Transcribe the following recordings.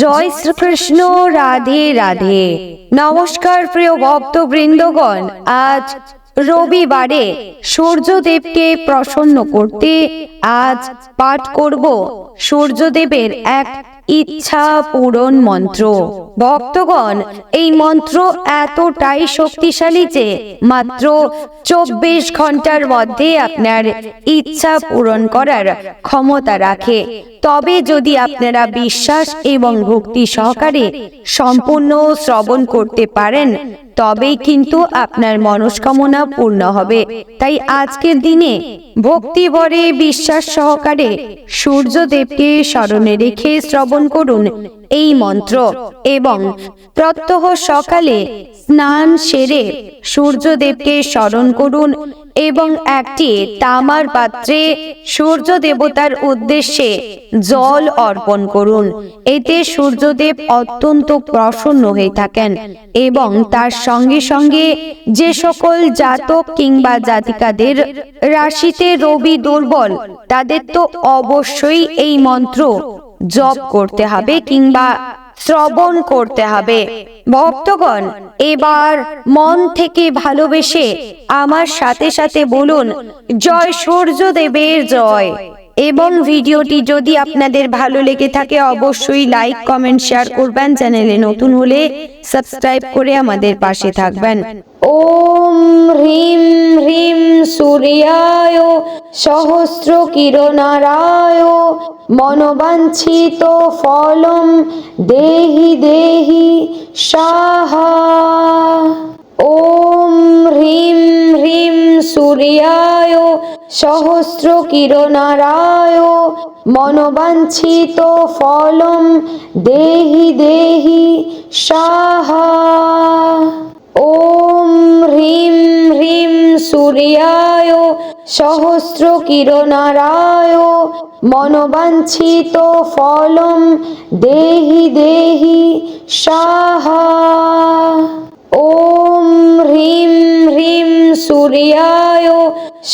জয় শ্রীকৃষ্ণ, রাধে রাধে। নমস্কার প্রিয় ভক্তবৃন্দগণ, আজ রবিবারে সূর্যদেবকে প্রসন্ন করতে আজ পাঠ করব সূর্যদেবের এক ইচ্ছা পূরণ মন্ত্র। ভক্তগণ, এই মন্ত্র এতটাই শক্তিশালী যে মাত্র চব্বিশ ঘণ্টার মধ্যে আপনার ইচ্ছা পূরণ করার ক্ষমতা রাখে। তবে যদি আপনারা বিশ্বাস এবং ভক্তি সহকারে সম্পূর্ণ শ্রবণ করতে পারেন, তবেই কিন্তু আপনার মনস্কামনা পূর্ণ হবে। তাই আজকের দিনে ভক্তি ভরে বিশ্বাস সহকারে সূর্যদেবকে স্মরণে রেখে শ্রবণ করুন এই মন্ত্র এবং প্রত্যহ সকালে স্নান সেরে সূর্যদেবকে স্মরণ করুন এবং একটি তামার পাত্রে সূর্য দেবতার উদ্দেশ্যে জল অর্পণ করুন। এতে সূর্যদেব অত্যন্ত প্রসন্ন হয়ে থাকেন এবং তার সঙ্গে সঙ্গে যে সকল জাতক কিংবা জাতিকাদের রাশিতে রবি দুর্বল, তাদের তো অবশ্যই এই মন্ত্র জপ করতে হবে কিংবা শ্রবণ করতে হবে। ভক্তগণ, এবার মন থেকে ভালোবেসে আমার সাথে সাথে বলুন, জয় সূর্যদেবের জয়। এবং ভিডিওটি যদি আপনাদের ভালো লেগে থাকে, অবশ্যই লাইক কমেন্ট শেয়ার করবেন। চ্যানেলে নতুন হলে সাবস্ক্রাইব করে আমাদের পাশে থাকবেন। ওম হ্রিম সূর্যায়, সহস্র কিরণারায়, মনোবাঞ্ছিত ফলম দেহি দেহি সাহা। ওম হ্রিম হ্রিম সূর্যায়, সহস্র কিরণারায়, মনোবাঞ্ছিত ফলম দেহি দেহি সাহা। ওম হ্রিম হ্রিম সূর্যায় সহস্র কিরণারায় মনোবাঞ্ছিত ফলম দেহি দেহি সাহা। ওম হ্রিম হ্রিম সূর্যায়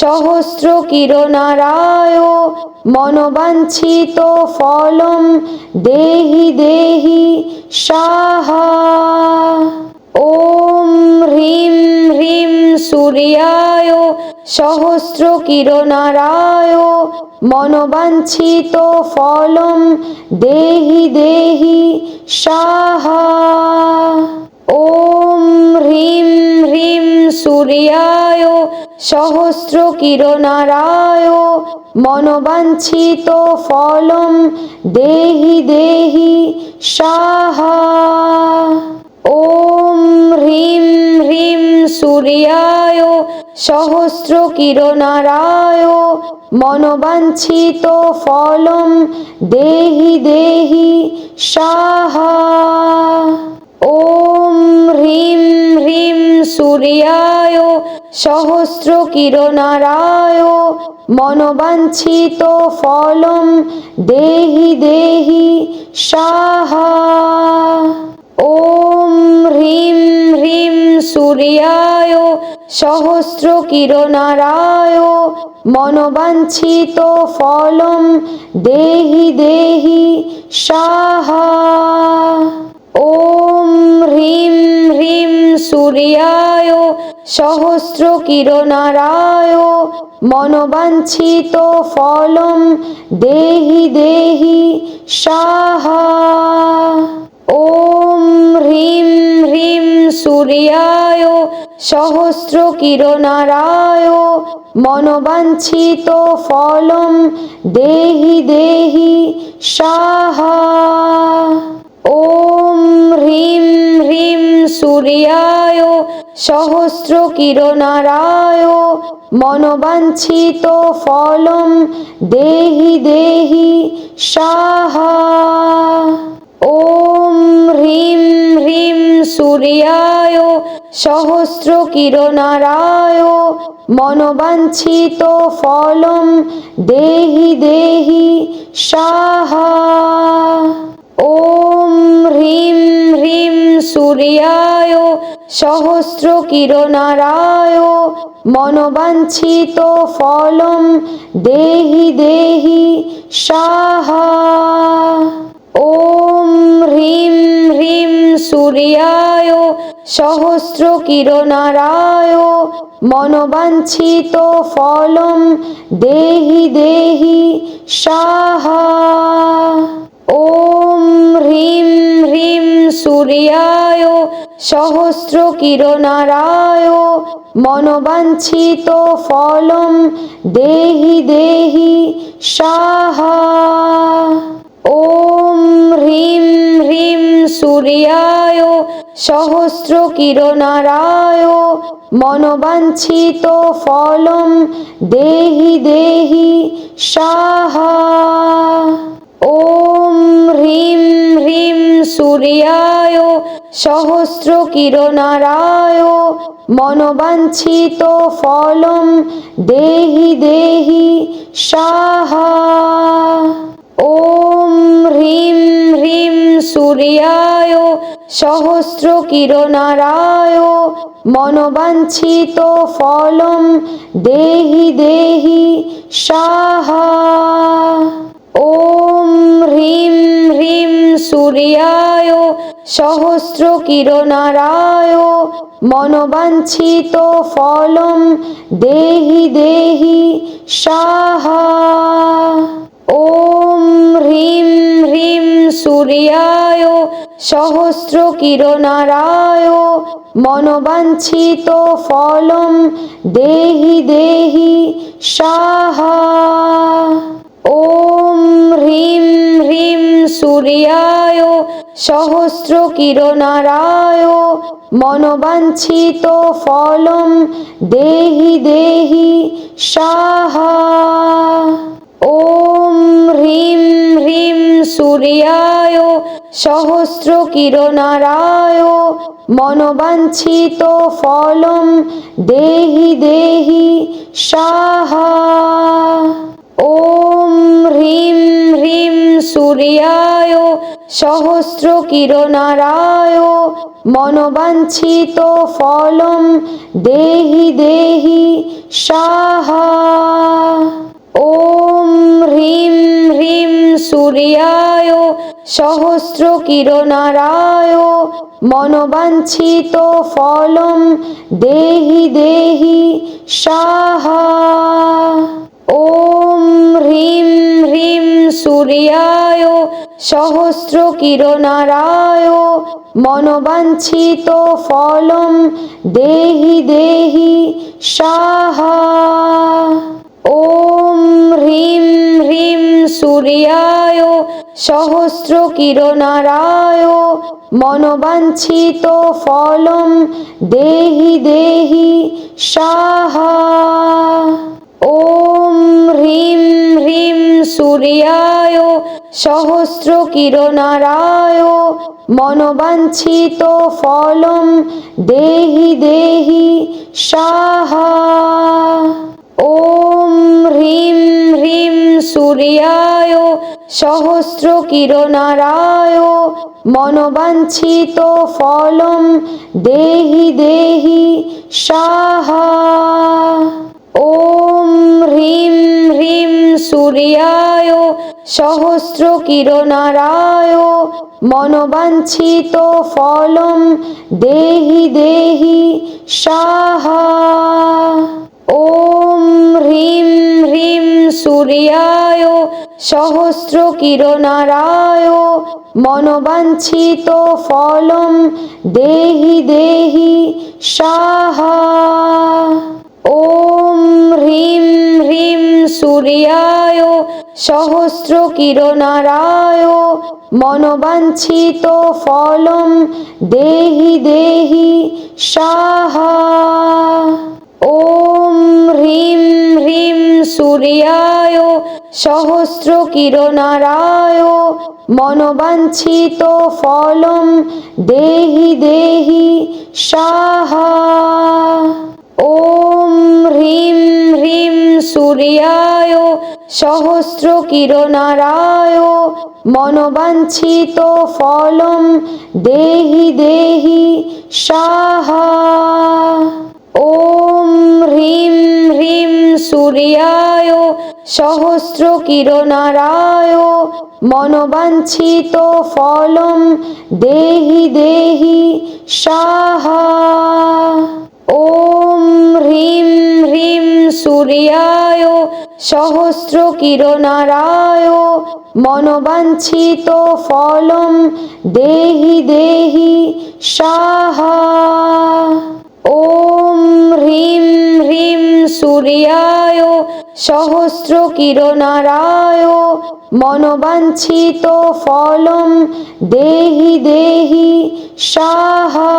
সহস্র কিরণারায় মনোবাঞ্ছিত ফলম দেহি দেহি সাহা। ওম হ্রিম হ্রিম সূর্যায় সহস্র কিরণারায় মনোবাঞ্ছিত ফলম দেহি দেহি সাহা। ওম হ্রিম হ্রিম সূর্যায় সহস্র কিরণারায় মনোবাঞ্ছিত ফলম দেহি দেহি সাহা। ওম হ্রিম হ্রিম সূর্যায় সহস্র কিরণারায় মনোবাঞ্ছিত ফলম দেহি দেহি সাহা। ওম হ্রিম হ্রিম সূর্যায় সহস্র কিরণারায় মনোবাঞ্ছিত ফলম দেহি দেহি সাহা। ওম হ্রিম হ্রিম সূর্যায় সহস্র কিরণারায় মনোবাঞ্ছিত ফলম দেহি দেহি সাহা। ওম হ্রিম হ্রিম সূর্যায় সহস্র কিরণারায় মনোবাঞ্ছিত ফলম দেহি দেহি সাহা। ওম হ্রিম হ্রিম সূর্যায় সহস্র কিরণারায় মনোবাঞ্ছিত ফলম দেহি দেহি সাহা। ওম হ্রিম হ্রিম সূর্যায় সহস্র কিরণারায় মনোবাঞ্ছিত ফলম দেহি দেহি সাহা। ওম হ্রিম হ্রিম সূর্যায় সহস্র কিরণারায় মনোবাঞ্ছিত ফলম দেহি দেহি সাহা। ওম হ্রিম হ্রিম সূর্যায় সহস্র কিরণারায় মনোবাঞ্ছিত ফলম দেহি দেহি সাহা। ওম হ্রিম সূর্যায় সহস্র কিরণারায় মনোবাঞ্ছিত ফলম দেহি দেহি সাহা। ওম হ্রিম হ্রিম সূর্যায় সহস্র কিরণারায় মনোবাঞ্ছিত ফলম দেহি দেহি সাহা। ওম হ্রিম হ্রিম সূর্যায় সহস্র কিরণারায় মনোবাঞ্ছিত ফলম দেহি দেহি সাহা। ওম হ্রিম হ্রিম সূর্যায় সহস্র কিরণারায় মনোবাঞ্ছিত ফলম দেহি দেহি সাহা। ওম হ্রিম হ্রিম সূর্যায় সহস্র কিরণারায় মনোবাঞ্ছিত ফলম দেহি দেহি সাহা। ওম হ্রিম হ্রিম সূর্যায় সহস্র কিরণারায় মনোবাঞ্ছিত ফলম দেহি দেহি সাহা। ওম হ্রিম হ্রিম সূর্যায় সহস্র কিরণারায় মনোবাঞ্ছিত ফলম দেহি দেহি সাহা। ওম হ্রিম হ্রিম সূর্যায় সহস্র কিরণারায় মনোবাঞ্ছিত ফলম দেহি দেহি সাহা। ওম হ্রিম হ্রিম সূর্যায় সহস্র কিরণারায় মনোবাঞ্ছিত ফলম দেহি দেহি সাহা। ওম হ্রিম হ্রিম সূর্যায় সহস্র কিরণারায় মনোবাঞ্ছিত ফলম দেহি দেহি সাহা। হ্রিম হ্রিম সূর্যায়, সহস্র কিরণারায়, মনোবাঞ্ছিত ফলম দেহি দেহি সাহা। ওম হ্রিম হ্রিম সূর্যায়, সহস্র কিরণারায়, মনোবাঞ্ছিত ফলম দেহি দেহি সাহা। ওম হ্রিম হ্রিম সূর্যায় সহস্র কিরণারায় মনোবাঞ্ছিত ফলম দেহি দেহি সাহা। ওম হ্রিম হ্রিম সূর্যায় সহস্র কিরণারায় মনোবাঞ্ছিত ফলম দেহি দেহি সাহা। ওম হ্রিম হ্রিম সূর্যায় সহস্র কিরণারায় মনোবাঞ্ছিত ফলম দেহি দেহি সাহা। ওম হ্রিম হ্রিম সূর্যায় সহস্র কিরণারায় মনোবাঞ্ছিত ফলম দেহি দেহি সাহা। ওম হ্রিম হ্রিম সূর্যায় সহস্র কিরণারায় মনোবাঞ্ছিত ফলম দেহি দেহি সাহা। ওম হ্রিম হ্রিম সূর্যায় সহস্র কিরণারায় মনোবাঞ্ছিত ফলম দেহি দেহি সাহা। ওম হ্রিম হ্রিম সূর্যায় সহস্র কিরণারায় মনোবাঞ্ছিত ফলম দেহি দেহি সাহা। ওম হ্রিম হ্রিম সূর্যায় সহস্র কিরণারায় মনোবাঞ্ছিত ফলম দেহি দেহি সাহা। ওম সূর্যায়, সহস্র কিরণারায়, মনোবাঞ্ছিত ফলম দেহি দেহি সাহা। ওম হ্রিম হ্রিম সূর্যায়, সহস্র কিরণারায়, মনোবাঞ্ছিত ফলম দেহি দেহি সাহা। ওম হ্রিম হ্রিম সূর্যায় সহস্রকিরণারায় মনোবাঞ্ছিত ফলম দেহি দেহি সাহা।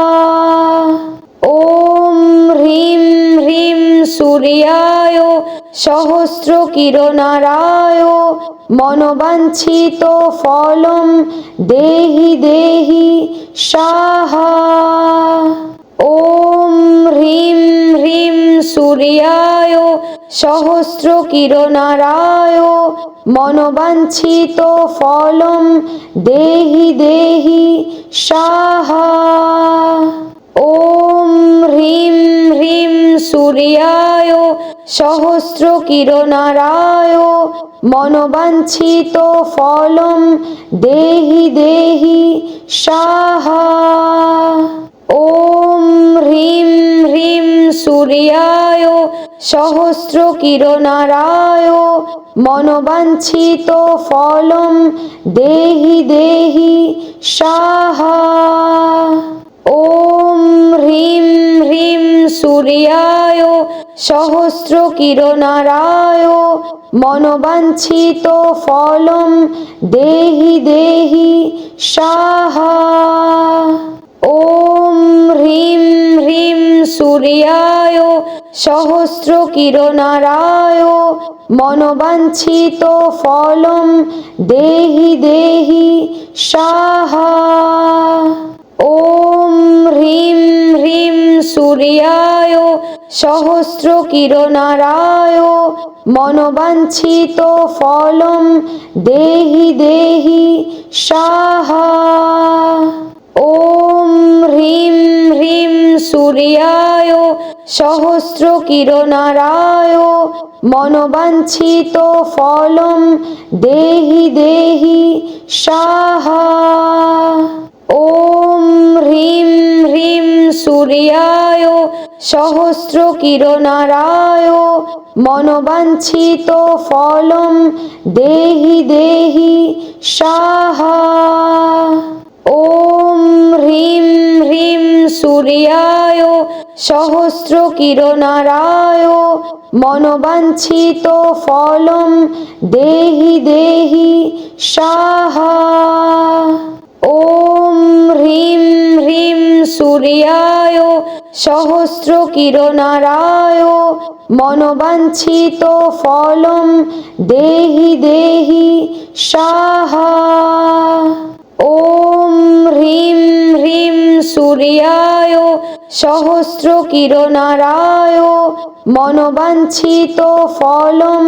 ওম হ্রিম হ্রিম সূর্যায় সহস্রকিরণারায় মনোবাঞ্ছিত ফলম দেহি দেহি সাহা। ওম হ্রিম হ্রিম সূর্যায় সহস্রকিরণারায় মনোবাঞ্ছিত ফলম দেহি দেহি সাহা। ওম হ্রিম হ্রিম সূর্যায় সহস্রকিরণারায় মনোবাঞ্ছিত ফলম দেহি দেহি সাহা। ওম হ্রিম হ্রিম সূর্যায় সহস্রকিরণারায় মনোবাঞ্ছিত ফলম দেহি দেহি সাহা। ওম হ্রিম হ্রিম সূর্যায় সহস্রকিরণারায় মনোবাঞ্ছিত ফলম দেহি দেহি সাহা। ওম হ্রিম হ্রিম সূর্যায় সহস্রকিরণারায় মনোবাঞ্ছিত ফলম দেহি দেহি সাহা। ওম হ্রিম হ্রিম সূর্যায় সহস্রকিরণারায় মনোবাঞ্ছিত ফলম দেহি দেহি সাহা। ওম হ্রিম হ্রিম সূর্যায় সহস্রকিরণারায় মনোবাঞ্ছিত ফলম দেহি দেহি সাহা। ওম হ্রিম হ্রিম সূর্যায় সহস্রকিরণারায় মনোবাঞ্ছিত ফলম দেহি দেহি সাহা। ওম হ্রিম হ্রিম সূর্যায় সহস্রকিরণারায় মনোবাঞ্ছিত ফলম দেহি দেহি সাহা। ওম হ্রিম হ্রিম সূর্যায় সহস্রকিরণারায় মনোবাঞ্ছিত ফলম দেহি দেহি সাহা। ওম হ্রিম হ্রিম সূর্যায় সহস্রকিরণারায় মনোবাঞ্ছিত ফলম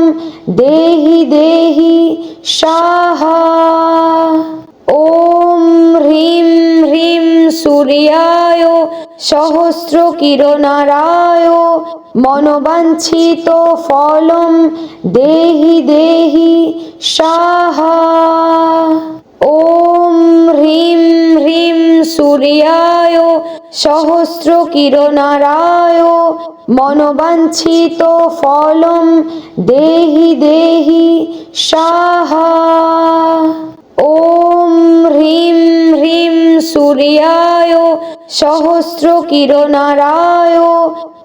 দেহি দেহি সাহা। ওম হ্রিম হ্রিম সূর্যায় সহস্রকিরণারায় মনোবাঞ্ছিত ফলম দেহি দেহি সাহা। ওম হ্রিম হ্রিম সূর্যায় সহস্রকিরণারায় মনোবাঞ্ছিত ফলম দেহি দেহি সাহা। ওম হ্রিম হ্রিম সূর্যায় সহস্রকিরণারায়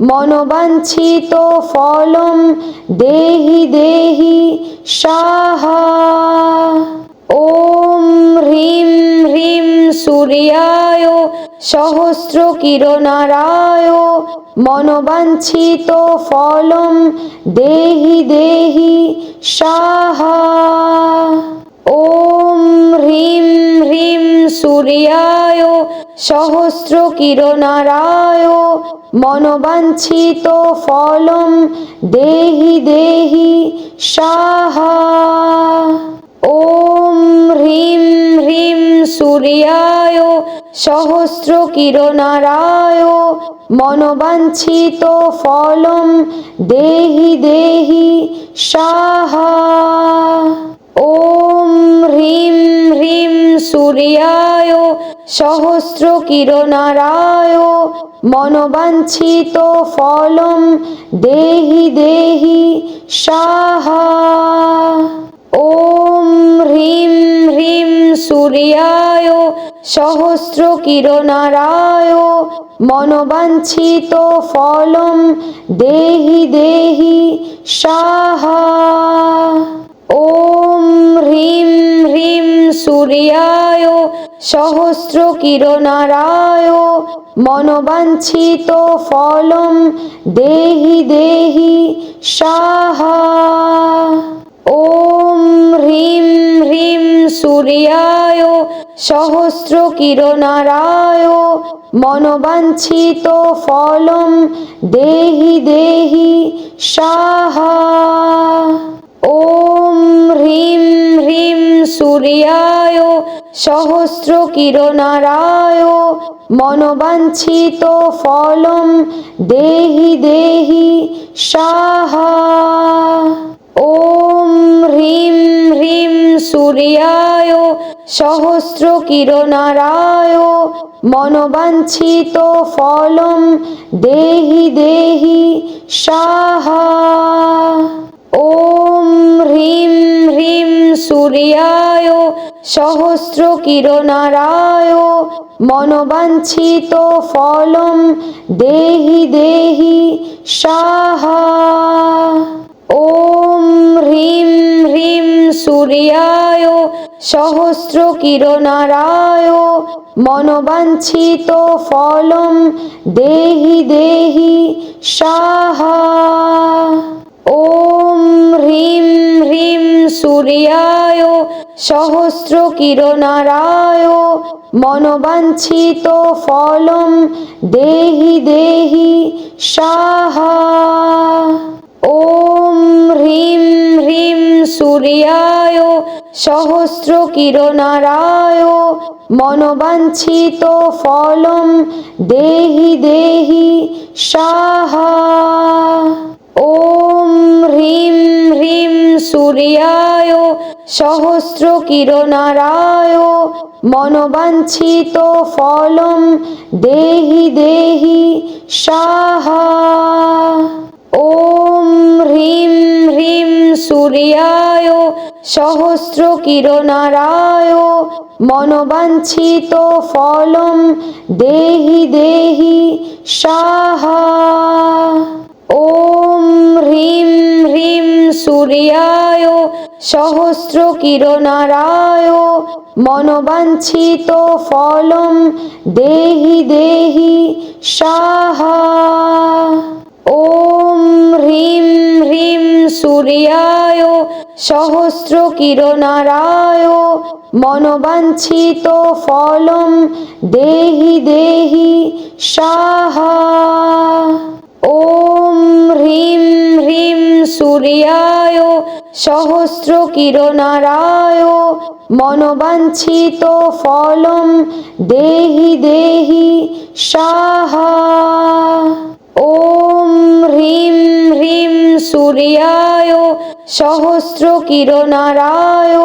মনোবাঞ্ছিত ফলম দেহি দেহি সাহা। ওম হ্রিম হ্রিম সূর্যায় সহস্রকিরণারায় মনোবাঞ্ছিত ফলম দেহি দেহি সাহা। ওম হ্রিম হ্রিম সূর্যায় সহস্রকিরণারায় মনোবাঞ্ছিত ফলম দেহি দেহি সাহা। ওম হ্রিম হ্রিম সূর্যায় সহস্রকিরণারায় মনোবাঞ্ছিত ফলম দেহি দেহি সাহা। ওম হ্রিম হ্রিম সূর্যায়, সহস্র কিরণারায়, মনোবাঞ্ছিত ফলম দেহি দেহি সাহা। ওম হ্রিম হ্রিম সূর্যায় সহস্র কিরণারায় মনোবাঞ্ছিত ফলম দেহি দেহি সাহা। ওম হ্রিম হ্রিম সূর্যায় সহস্র কিরণারায় মনোবাঞ্ছিত ফলম দেহি দেহি সাহা। সূর্যায়, সহস্র কিরণারায়, মনোবাঞ্ছিত ফলম দেহি দেহি সাহা। ওম হ্রিম হ্রিম সূর্যায়, সহস্র কিরণারায়, মনোবাঞ্ছিত ফলম দেহি দেহি সাহা। ওম হ্রিম হ্রিম সূর্যায় সহস্র কিরণারায় মনোবাঞ্ছিত ফলম দেহি দেহি সাহা। ওম হ্রিম হ্রিম সূর্যায় সহস্র কিরণারায় মনোবাঞ্ছিত ফলম দেহি দেহি সাহা। ওম হ্রিম হ্রিম সূর্যায় সহস্র কিরণারায় মনোবাঞ্ছিত ফলম দেহি দেহি সাহা। ওম হ্রিম হ্রিম সূর্যায় সহস্র কিরণারায় মনোবাঞ্ছিত ফলম দেহি দেহি সাহা। ওম হ্রিম হ্রিম সূর্যায়, সহস্র কিরণারায়, মনোবাঞ্ছিত ফলম দেহি দেহি সাহা। ওম হ্রিম হ্রিম সূর্যায়, সহস্র কিরণারায়, মনোবাঞ্ছিত ফলম দেহি দেহি সাহা। ওম হ্রিম হ্রিম সূর্যায় সহস্র কিরণারায় মনোবাঞ্ছিত ফলম দেহি দেহি সাহা। ওম হ্রিম হ্রিম সূর্যায় সহস্র কিরণারায় মনোবাঞ্ছিত ফলম দেহি দেহি সাহা। ওম হ্রিম হ্রিম সূর্যায়, সহস্র কিরণারায়, মনোবাঞ্ছিত ফলম দেহি দেহি সাহা। ওম হ্রিম হ্রিম সূর্যায়, সহস্র কিরণারায়, মনোবাঞ্ছিত ফলম দেহি দেহি সাহা। ওম হ্রিম হ্রিম সূর্যায় সহস্র কিরণারায়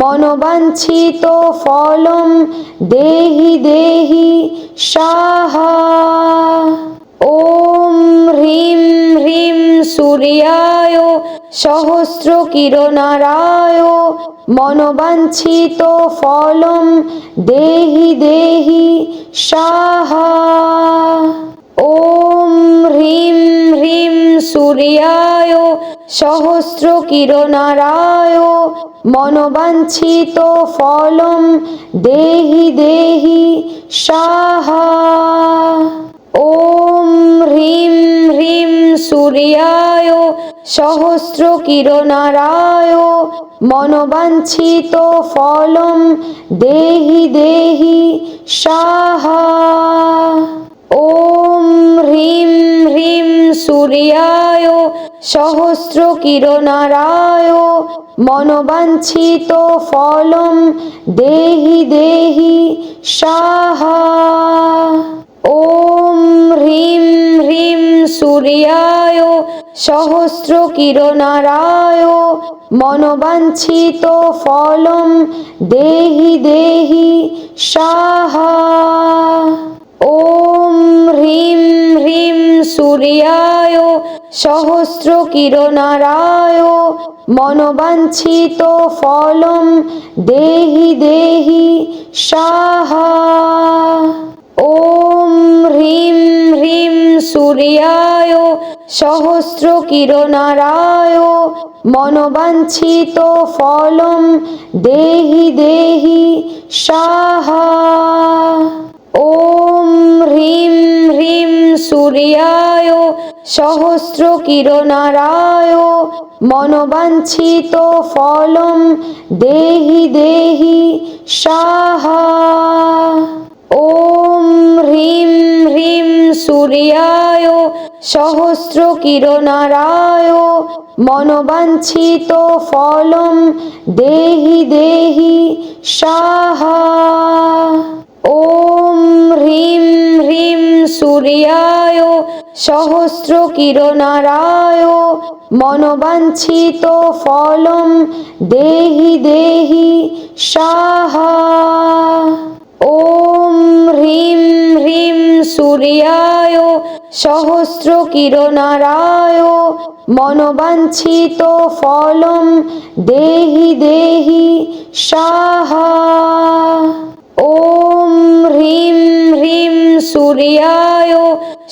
মনোবাঞ্ছিত ফলম দেহি দেহি সাহা। ওম হ্রিম হ্রিম সূর্যায় সহস্র কিরণারায় মনোবাঞ্ছিত ফলম দেহি দেহি সাহা। ওম হ্রিম হ্রিম সূর্যায় সহস্র কিরণারায় মনোবাঞ্ছিত ফলম দেহি দেহি সাহা। ওম হ্রিম হ্রিম সূর্যায় সহস্র কিরণারায় মনোবাঞ্ছিত ফলম দেহি দেহি সাহা। ওম হ্রিম হ্রিম সূর্যায় সহস্র কিরণারায় মনোবাঞ্ছিত ফলম দেহি দেহি সাহা। ওম হ্রিম হ্রিম সূর্যায় সহস্র কিরণারায় মনোবাঞ্ছিত ফলম দেহি দেহি সাহা। ওম হ্রিম হ্রিম সূর্যায় সহস্র কিরণারায় মনোবাঞ্ছিত ফলম দেহি দেহি সাহা। ওম হ্রিম হ্রিম সূর্যায় সহস্র কিরণারায় মনোবাঞ্ছিত ফলম দেহি দেহি সাহা। ওম হ্রিম হ্রিম সূর্যায় সহস্র কিরণারায় মনোবাঞ্ছিত ফলম দেহি দেহি সাহা। ওম হ্রিম হ্রিম সূর্যায় সহস্র কিরণারায় মনোবাঞ্ছিত ফলম দেহি দেহি সাহা। ওম হ্রিম হ্রিম সূর্যায় সহস্র কিরণারায় মনোবাঞ্ছিত ফলম দেহি দেহি সাহা। ওম হ্রিম হ্রিম সূর্যায় সহস্র কিরণারায় মনোবাঞ্ছিত ফলম দেহি দেহি সাহা। ওম হ্রিম হ্রিম সূর্যায়,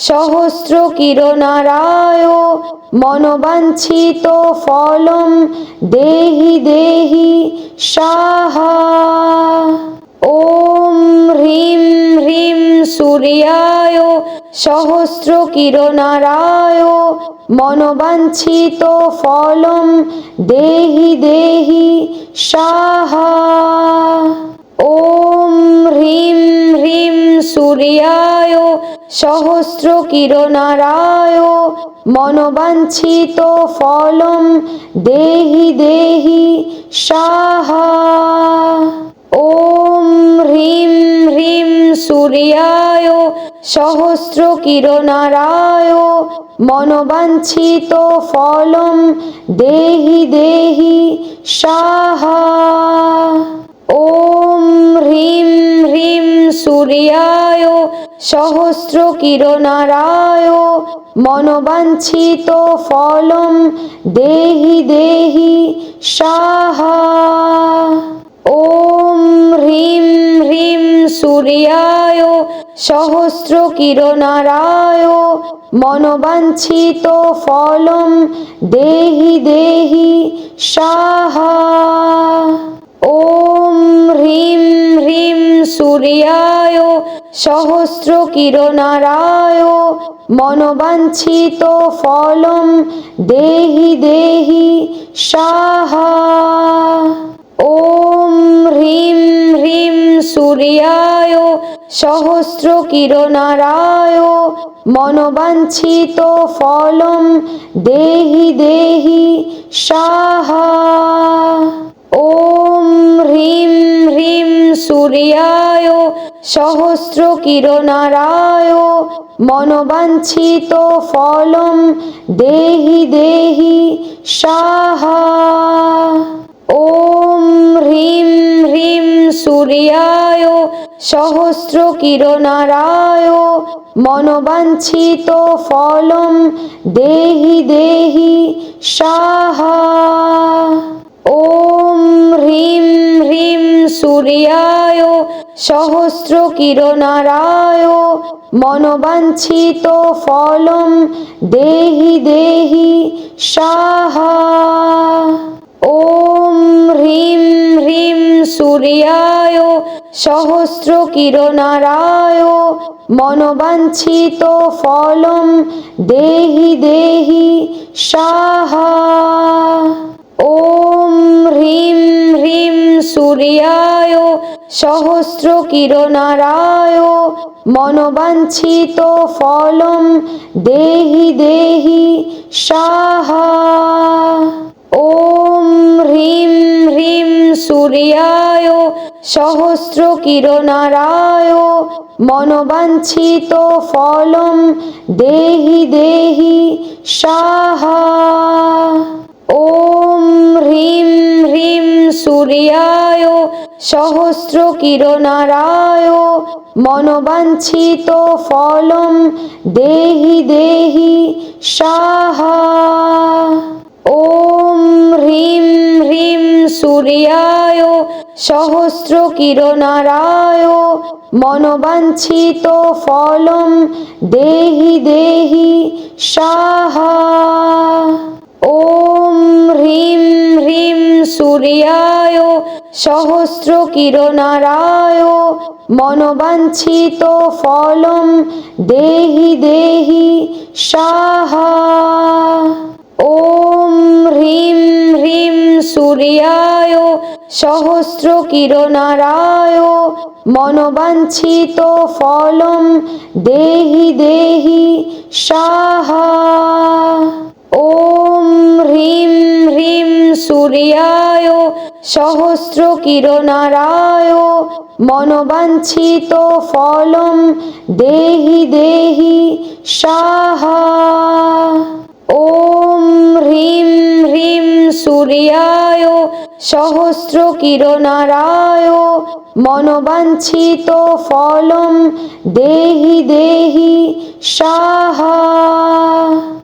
সহস্র কিরণারায়, মনোবাঞ্ছিত ফলম দেহি দেহি সাহা। ওম হ্রিম হ্রিম সূর্যায়, সহস্র কিরণারায়, মনোবাঞ্ছিত ফলম দেহি দেহি সাহা। ওম হ্রিম হ্রিম সূর্যায়, সহস্র কিরণারায়, মনোবাঞ্ছিত ফলম দেহি দেহি সাহা। ওম হ্রিম হ্রিম সূর্যায়, সহস্র কিরণারায়, মনোবাঞ্ছিত ফলম দেহি দেহি সাহা। ওম হ্রিম হ্রিম সূর্যায় সহস্র কিরণারায় মনোবাঞ্ছিত ফলম দেহি দেহি সাহা। ওম হ্রিম হ্রিম সূর্যায় সহস্র কিরণারায় মনোবাঞ্ছিত ফলম দেহি দেহি সাহা। ওম হ্রিম হ্রিম সূর্যায় সহস্র কিরণারায় মনোবাঞ্ছিত ফলম দেহি দেহি সাহা। ওম হ্রিম হ্রিম সূর্যায় সহস্র কিরণারায় মনোবাঞ্ছিত ফলম দেহি দেহি সাহা। ওম হ্রিম হ্রিম সূর্যায় সহস্র কিরণারায় মনোবাঞ্ছিত ফলম দেহি দেহি সাহা। ওম হ্রিম হ্রিম সূর্যায় সহস্র কিরণারায় মনোবাঞ্ছিত ফলম দেহি দেহি সাহা। সূর্যায় সহস্র কিরণারায়, মনোবাঞ্ছিত ফলম দেহি দেহি সাহা। ওম হ্রিম হ্রিম সূর্যায়, সহস্র কিরণারায়, মনোবাঞ্ছিত ফলম দেহি দেহি সাহা। ওম হ্রিম হ্রিম সূর্যায় সহস্র কিরণারায় মনোবাঞ্ছিত ফলম দেহি দেহি সাহা। ওম হ্রিম হ্রিম সূর্যায় সহস্র কিরণারায় মনোবাঞ্ছিত ফলম দেহি দেহি সাহা। ওম হ্রিম হ্রিম সূর্যায়, সহস্র কিরণারায়, মনোবাঞ্ছিত ফলম দেহি দেহি সাহা। ওম হ্রিম হ্রিম সূর্যায়, সহস্র কিরণারায়, মনোবাঞ্ছিত ফলম দেহি দেহি সাহা। ওম হ্রিম হ্রিম সূর্যায় সহস্র কিরণারায় মনোবাঞ্ছিত ফলম দেহি দেহি সাহা। ওম হ্রিম হ্রিম সূর্যায় সহস্র কিরণারায় মনোবাঞ্ছিত ফলম দেহি দেহি সাহা। ওম হ্রিম হ্রিম সূর্যায় সহস্র কিরণারায় মনোবাঞ্ছিত ফলম দেহি দেহি সাহা। ওম হ্রিম হ্রিম সূর্যায় সহস্র কিরণারায় মনোবাঞ্ছিত ফলম দেহি দেহি সাহা।